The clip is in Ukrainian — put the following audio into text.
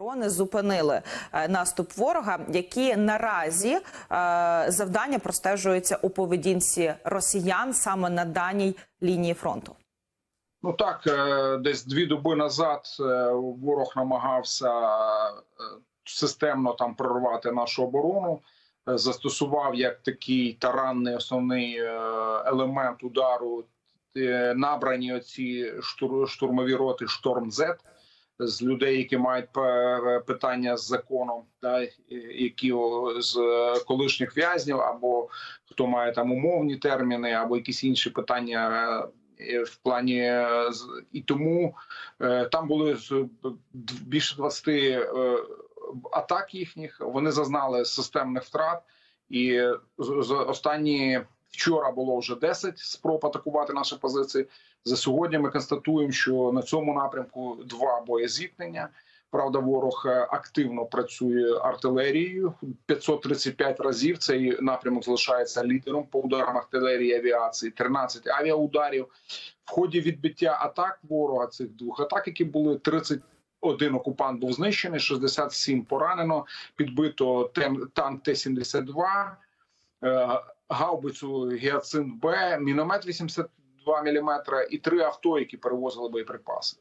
Оборони зупинили е, наступ ворога, які наразі е, завдання простежуються у поведінці росіян саме на даній лінії фронту. Ну так, е, десь дві доби назад ворог намагався системно там прорвати нашу оборону, застосував як такий таранний основний елемент удару набрані оці штур- штурмові роти Шторм З з людей, які мають питання з законом, та які з колишніх в'язнів, або хто має там умовні терміни, або якісь інші питання е, в плані е, і тому е, там були більше 20 е, атак їхніх. Вони зазнали системних втрат, і останні вчора було вже 10 спроб атакувати наші позиції. За сьогодні ми констатуємо, що на цьому напрямку два боєзіткнення. Правда, ворог е, активно працює артилерією 535 разів. Цей напрямок залишається лідером по ударам артилерії авіації. 13 авіаударів. В ході відбиття атак ворога цих двох атак, які були 31 окупант був знищений, 67 поранено, підбито танк Т-72, е, гаубицю Гіацин Б, міномет 82 мм і три авто, які перевозили боєприпаси.